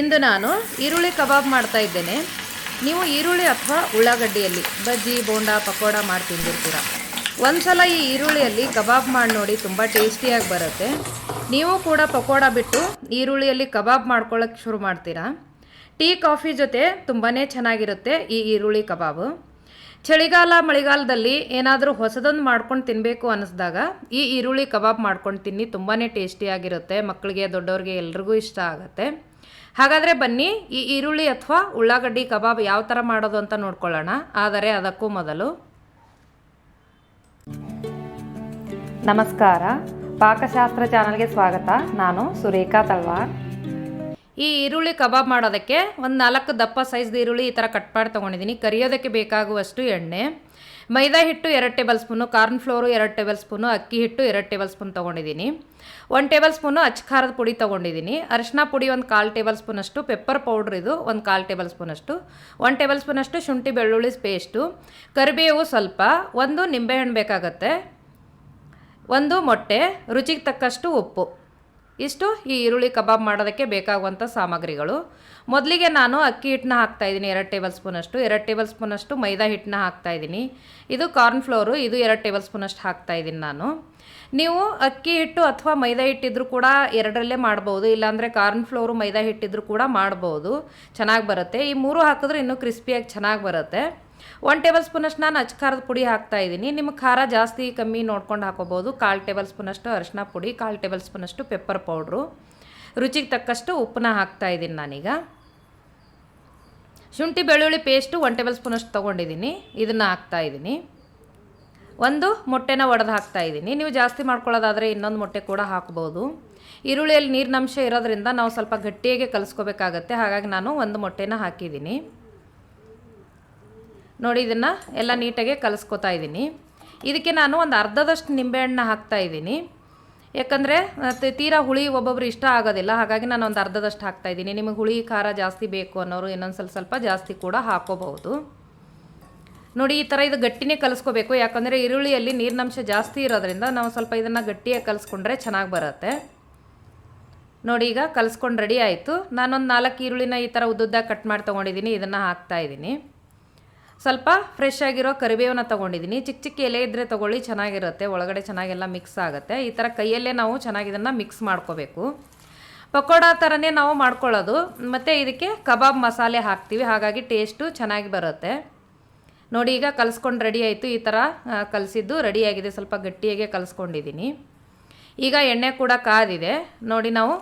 ಇಂದು ನಾನು ಈರುಳ್ಳಿ ಕಬಾಬ್ ಮಾಡ್ತಾ ಇದ್ದೇನೆ. ನೀವು ಈರುಳ್ಳಿ ಅಥವಾ ಉಳ್ಳಾಗಡ್ಡಿಯಲ್ಲಿ ಬಜ್ಜಿ, ಬೋಂಡ, ಪಕೋಡ ಮಾಡಿ ತಿಂದಿರ್ತೀರ? ಒಂದ್ಸಲ ಈ ಈರುಳ್ಳಿಯಲ್ಲಿ ಕಬಾಬ್ ಮಾಡಿ ನೋಡಿ ತುಂಬ ಟೇಸ್ಟಿಯಾಗಿ ಬರುತ್ತೆ. ನೀವು ಕೂಡ ಪಕೋಡ ಬಿಟ್ಟು ಈರುಳ್ಳಿಯಲ್ಲಿ ಕಬಾಬ್ ಮಾಡ್ಕೊಳ್ಳೋಕೆ ಶುರು ಮಾಡ್ತೀರಾ? ಟೀ, ಕಾಫಿ ಜೊತೆ ತುಂಬಾ ಚೆನ್ನಾಗಿರುತ್ತೆ ಈ ಈರುಳ್ಳಿ ಕಬಾಬು. ಚಳಿಗಾಲ, ಮಳೆಗಾಲದಲ್ಲಿ ಏನಾದರೂ ಹೊಸದೊಂದು ಮಾಡ್ಕೊಂಡು ತಿನ್ನಬೇಕು ಅನ್ನಿಸ್ದಾಗ ಈ ಈರುಳ್ಳಿ ಕಬಾಬ್ ಮಾಡ್ಕೊಂಡು ತಿನ್ನಿ ತುಂಬಾ ಟೇಸ್ಟಿಯಾಗಿರುತ್ತೆ. ಮಕ್ಕಳಿಗೆ, ದೊಡ್ಡವ್ರಿಗೆ ಎಲ್ರಿಗೂ ಇಷ್ಟ ಆಗುತ್ತೆ. ಹಾಗಾದರೆ ಬನ್ನಿ, ಈ ಈರುಳ್ಳಿ ಅಥವಾ ಉಳ್ಳಾಗಡ್ಡಿ ಕಬಾಬ್ ಯಾವ ಥರ ಮಾಡೋದು ಅಂತ ನೋಡ್ಕೊಳ್ಳೋಣ. ಆದರೆ ಅದಕ್ಕೂ ಮೊದಲು ನಮಸ್ಕಾರ. ಪಾಕಶಾಸ್ತ್ರ ಚಾನಲ್ಗೆ ಸ್ವಾಗತ. ನಾನು ಸುರೇಖಾ ತಲ್ವಾರ್. ಈ ಈರುಳ್ಳಿ ಕಬಾಬ್ ಮಾಡೋದಕ್ಕೆ ಒಂದು ನಾಲ್ಕು ದಪ್ಪ ಸೈಜ್ದು ಈರುಳ್ಳಿ ಈ ಥರ ಕಟ್ ಮಾಡಿ ತೊಗೊಂಡಿದ್ದೀನಿ ಕರಿಯೋದಕ್ಕೆ ಬೇಕಾಗುವಷ್ಟು ಎಣ್ಣೆ, ಮೈದಾ ಹಿಟ್ಟು ಎರಡು ಟೇಬಲ್ ಸ್ಪೂನು, ಕಾರ್ನ್ ಫ್ಲೋರು ಎರಡು ಟೇಬಲ್ ಸ್ಪೂನು, ಅಕ್ಕಿ ಹಿಟ್ಟು ಎರಡು ಟೇಬಲ್ ಸ್ಪೂನ್ ತೊಗೊಂಡಿದ್ದೀನಿ ಒಂದು ಟೇಬಲ್ ಸ್ಪೂನು ಅಚ್ಚ ಖಾರದ ಪುಡಿ ತೊಗೊಂಡಿದ್ದೀನಿ ಅರಿಶಿನ ಪುಡಿ ಒಂದು ಕಾಲು ಟೇಬಲ್ ಸ್ಪೂನಷ್ಟು ಪೆಪ್ಪರ್ ಪೌಡ್ರ್ ಇದು ಒಂದು ಕಾಲು ಟೇಬಲ್ ಸ್ಪೂನಷ್ಟು, ಒಂದು ಟೇಬಲ್ ಸ್ಪೂನಷ್ಟು ಶುಂಠಿ ಬೆಳ್ಳುಳ್ಳಿ ಪೇಸ್ಟು ಕರಿಬೇವು ಸ್ವಲ್ಪ, ಒಂದು ನಿಂಬೆಹಣ್ಣು ಬೇಕಾಗತ್ತೆ, ಒಂದು ಮೊಟ್ಟೆ, ರುಚಿಗೆ ತಕ್ಕಷ್ಟು ಉಪ್ಪು. ಇಷ್ಟು ಈ ಈರುಳ್ಳಿ ಕಬಾಬ್ ಮಾಡೋದಕ್ಕೆ ಬೇಕಾಗುವಂಥ ಸಾಮಗ್ರಿಗಳು. ಮೊದಲಿಗೆ ನಾನು ಅಕ್ಕಿ ಹಿಟ್ಟನ್ನ ಹಾಕ್ತಾಯಿದ್ದೀನಿ ಎರಡು ಟೇಬಲ್ ಸ್ಪೂನಷ್ಟು. ಎರಡು ಟೇಬಲ್ ಸ್ಪೂನಷ್ಟು ಮೈದಾ ಹಿಟ್ಟನ್ನ ಹಾಕ್ತಾಯಿದ್ದೀನಿ ಇದು ಕಾರ್ನ್ ಫ್ಲೋರು, ಇದು ಎರಡು ಟೇಬಲ್ ಸ್ಪೂನಷ್ಟು ಹಾಕ್ತಾಯಿದ್ದೀನಿ ನಾನು. ನೀವು ಅಕ್ಕಿ ಹಿಟ್ಟು ಅಥವಾ ಮೈದಾ ಹಿಟ್ಟಿದ್ರು ಕೂಡ ಎರಡರಲ್ಲೇ ಮಾಡ್ಬೋದು, ಇಲ್ಲಾಂದರೆ ಕಾರ್ನ್ ಫ್ಲೋರು, ಮೈದಾ ಹಿಟ್ಟಿದ್ರು ಕೂಡ ಮಾಡ್ಬೋದು. ಚೆನ್ನಾಗಿ ಬರುತ್ತೆ. ಈ ಮೂರು ಹಾಕಿದ್ರೆ ಇನ್ನೂ ಕ್ರಿಸ್ಪಿಯಾಗಿ ಚೆನ್ನಾಗಿ ಬರುತ್ತೆ. ಒನ್ ಟೇಬಲ್ ಸ್ಪೂನಷ್ಟು ನಾನು ಅಚ್ಚ ಖಾರದ ಪುಡಿ ಹಾಕ್ತಾ ಇದ್ದೀನಿ. ನಿಮ್ಗೆ ಖಾರ ಜಾಸ್ತಿ ಕಮ್ಮಿ ನೋಡ್ಕೊಂಡು ಹಾಕೋಬೋದು ಕಾಲು ಟೇಬಲ್ ಸ್ಪೂನಷ್ಟು ಅರಿಶಿನ ಪುಡಿ, ಕಾಲು ಟೇಬಲ್ ಸ್ಪೂನಷ್ಟು ಪೆಪ್ಪರ್ ಪೌಡ್ರು ರುಚಿಗೆ ತಕ್ಕಷ್ಟು ಉಪ್ಪನ್ನ ಹಾಕ್ತಾ ಇದ್ದೀನಿ ನಾನೀಗ. ಶುಂಠಿ ಬೆಳ್ಳುಳ್ಳಿ ಪೇಸ್ಟು ಒನ್ ಟೇಬಲ್ ಸ್ಪೂನಷ್ಟು ತೊಗೊಂಡಿದ್ದೀನಿ. ಇದನ್ನು ಹಾಕ್ತಾ ಇದ್ದೀನಿ. ಒಂದು ಮೊಟ್ಟೆನ ಒಡೆದು ಹಾಕ್ತಾ ಇದ್ದೀನಿ. ನೀವು ಜಾಸ್ತಿ ಮಾಡ್ಕೊಳ್ಳೋದಾದರೆ ಇನ್ನೊಂದು ಮೊಟ್ಟೆ ಕೂಡ ಹಾಕ್ಬೋದು. ಈರುಳ್ಳಿಯಲ್ಲಿ ನೀರಿನಂಶ ಇರೋದ್ರಿಂದ ನಾವು ಸ್ವಲ್ಪ ಗಟ್ಟಿಯಾಗಿ ಕಲಿಸ್ಕೋಬೇಕಾಗತ್ತೆ. ಹಾಗಾಗಿ ನಾನು ಒಂದು ಮೊಟ್ಟೆನ ಹಾಕಿದ್ದೀನಿ. ನೋಡಿ ಇದನ್ನು ಎಲ್ಲ ನೀಟಾಗಿ ಕಲಿಸ್ಕೊತಾ ಇದ್ದೀನಿ. ಇದಕ್ಕೆ ನಾನು ಒಂದು ಅರ್ಧದಷ್ಟು ನಿಂಬೆಹಣ್ಣು ಹಾಕ್ತಾ ಇದ್ದೀನಿ. ಯಾಕಂದರೆ ತೀರಾ ಹುಳಿ ಒಬ್ಬೊಬ್ರು ಇಷ್ಟ ಆಗೋದಿಲ್ಲ. ಹಾಗಾಗಿ ನಾನು ಒಂದು ಅರ್ಧದಷ್ಟು ಹಾಕ್ತಾ ಇದ್ದೀನಿ. ನಿಮಗೆ ಹುಳಿ, ಖಾರ ಜಾಸ್ತಿ ಬೇಕು ಅನ್ನೋರು ಇನ್ನೊಂದು ಸ್ವಲ್ಪ ಸ್ವಲ್ಪ ಜಾಸ್ತಿ ಕೂಡ ಹಾಕೋಬಹುದು. ನೋಡಿ, ಈ ಥರ ಇದು ಗಟ್ಟಿನೇ ಕಲಿಸ್ಕೋಬೇಕು. ಯಾಕಂದರೆ ಈರುಳ್ಳಿಯಲ್ಲಿ ನೀರಿನಂಶ ಜಾಸ್ತಿ ಇರೋದ್ರಿಂದ ನಾವು ಸ್ವಲ್ಪ ಇದನ್ನು ಗಟ್ಟಿಯಾಗಿ ಕಲಿಸ್ಕೊಂಡ್ರೆ ಚೆನ್ನಾಗಿ ಬರುತ್ತೆ. ನೋಡಿ, ಈಗ ಕಲಿಸ್ಕೊಂಡು ರೆಡಿ ಆಯಿತು. ನಾನೊಂದು ನಾಲ್ಕು ಈರುಳ್ಳಿನ ಈ ಥರ ಉದ್ದುದ್ದಾಗ ಕಟ್ ಮಾಡಿ ತೊಗೊಂಡಿದ್ದೀನಿ. ಇದನ್ನು ಹಾಕ್ತಾ ಇದ್ದೀನಿ. ಸ್ವಲ್ಪ ಫ್ರೆಶ್ ಆಗಿರೋ ಕರಿಬೇವನ್ನ ತೊಗೊಂಡಿದ್ದೀನಿ ಚಿಕ್ಕ ಚಿಕ್ಕ ಎಲೆ ಇದ್ದರೆ ತೊಗೊಳ್ಳಿ, ಚೆನ್ನಾಗಿರುತ್ತೆ. ಒಳಗಡೆ ಚೆನ್ನಾಗೆಲ್ಲ ಮಿಕ್ಸ್ ಆಗುತ್ತೆ. ಈ ಥರ ಕೈಯಲ್ಲೇ ನಾವು ಚೆನ್ನಾಗಿ ಇದನ್ನು ಮಿಕ್ಸ್ ಮಾಡ್ಕೋಬೇಕು. ಪಕೋಡ ಥರನೇ ನಾವು ಮಾಡ್ಕೊಳ್ಳೋದು. ಮತ್ತು ಇದಕ್ಕೆ ಕಬಾಬ್ ಮಸಾಲೆ ಹಾಕ್ತೀವಿ. ಹಾಗಾಗಿ ಟೇಸ್ಟು ಚೆನ್ನಾಗಿ ಬರುತ್ತೆ. ನೋಡಿ, ಈಗ ಕಲಿಸ್ಕೊಂಡು ರೆಡಿ ಆಯಿತು. ಈ ಥರ ಕಲಿಸಿದ್ದು ರೆಡಿಯಾಗಿದೆ ಸ್ವಲ್ಪ ಗಟ್ಟಿಯಾಗೆ ಕಲಿಸ್ಕೊಂಡಿದ್ದೀನಿ ಈಗ ಎಣ್ಣೆ ಕೂಡ ಕಾದಿದೆ. ನೋಡಿ, ನಾವು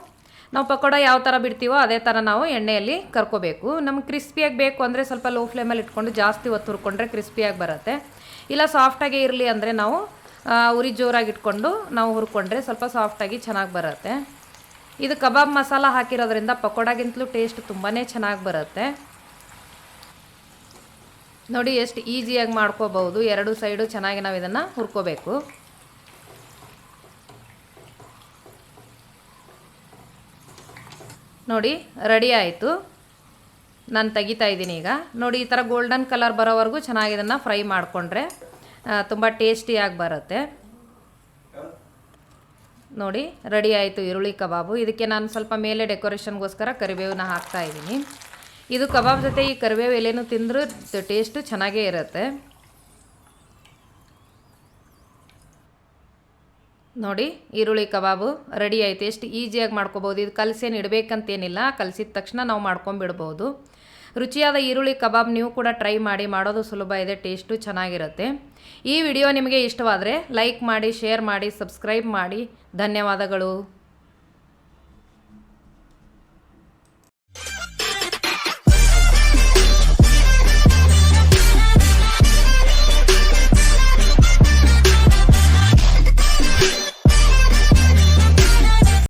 ನಾವು ಪಕೋಡ ಯಾವ ಥರ ಬಿಡ್ತೀವೋ ಅದೇ ಥರ ನಾವು ಎಣ್ಣೆಯಲ್ಲಿ ಕರ್ಕೋಬೇಕು. ನಮ್ಗೆ ಕ್ರಿಸ್ಪಿಯಾಗಿ ಬೇಕು ಅಂದರೆ ಸ್ವಲ್ಪ ಲೋ ಫ್ಲೇಮಲ್ಲಿ ಇಟ್ಕೊಂಡು ಜಾಸ್ತಿ ಹೊತ್ತು ಹುರ್ಕೊಂಡ್ರೆ ಕ್ರಿಸ್ಪಿಯಾಗಿ ಬರುತ್ತೆ. ಇಲ್ಲ ಸಾಫ್ಟಾಗೇ ಇರಲಿ ಅಂದರೆ ನಾವು ಉರಿ ಜೋರಾಗಿ ಇಟ್ಕೊಂಡು ನಾವು ಹುರ್ಕೊಂಡ್ರೆ ಸ್ವಲ್ಪ ಸಾಫ್ಟಾಗಿ ಚೆನ್ನಾಗಿ ಬರುತ್ತೆ. ಇದು ಕಬಾಬ್ ಮಸಾಲ ಹಾಕಿರೋದ್ರಿಂದ ಪಕೋಡಾಗಿಂತಲೂ ಟೇಸ್ಟ್ ತುಂಬಾ ಚೆನ್ನಾಗಿ ಬರುತ್ತೆ. ನೋಡಿ ಎಷ್ಟು ಈಸಿಯಾಗಿ ಮಾಡ್ಕೋಬಹುದು. ಎರಡು ಸೈಡು ಚೆನ್ನಾಗಿ ನಾವು ಇದನ್ನು ಹುರ್ಕೋಬೇಕು. ನೋಡಿ ರೆಡಿ ಆಯಿತು. ನಾನು ತೆಗಿತಾ ಇದ್ದೀನಿ ಈಗ. ನೋಡಿ, ಈ ಥರ ಗೋಲ್ಡನ್ ಕಲರ್ ಬರೋವರೆಗೂ ಚೆನ್ನಾಗಿ ಇದನ್ನು ಫ್ರೈ ಮಾಡಿಕೊಂಡ್ರೆ ತುಂಬ ಟೇಸ್ಟಿಯಾಗಿ ಬರುತ್ತೆ. ನೋಡಿ ರೆಡಿ ಆಯಿತು ಈರುಳ್ಳಿ ಕಬಾಬು. ಇದಕ್ಕೆ ನಾನು ಸ್ವಲ್ಪ ಮೇಲೆ ಡೆಕೋರೇಷನ್ಗೋಸ್ಕರ ಕರಿಬೇವನ್ನ ಹಾಕ್ತಾ ಇದ್ದೀನಿ. ಇದು ಕಬಾಬ್ ಜೊತೆ ಈ ಕರಿಬೇವು ಎಲೆನೂ ತಿಂದರೂ ಟೇಸ್ಟು ಚೆನ್ನಾಗೇ ಇರುತ್ತೆ. ನೋಡಿ, ಈರುಳ್ಳಿ ಕಬಾಬು ರೆಡಿ ಆಯಿತು. ಎಷ್ಟು ಈಸಿಯಾಗಿ ಮಾಡ್ಕೋಬೋದು ಇದು ಕಲಸೇನು ಇಡಬೇಕಂತೇನಿಲ್ಲ ಕಲಸಿದ ತಕ್ಷಣ ನಾವು ಮಾಡ್ಕೊಂಬಿಡ್ಬೋದು. ರುಚಿಯಾದ ಈರುಳ್ಳಿ ಕಬಾಬ್ ನೀವು ಕೂಡ ಟ್ರೈ ಮಾಡಿ. ಮಾಡೋದು ಸುಲಭ, ಇದೆ ಟೇಸ್ಟು ಚೆನ್ನಾಗಿರುತ್ತೆ. ಈ ವಿಡಿಯೋ ನಿಮಗೆ ಇಷ್ಟವಾದರೆ ಲೈಕ್ ಮಾಡಿ ಶೇರ್ ಮಾಡಿ ಸಬ್ಸ್ಕ್ರೈಬ್ ಮಾಡಿ. ಧನ್ಯವಾದಗಳು.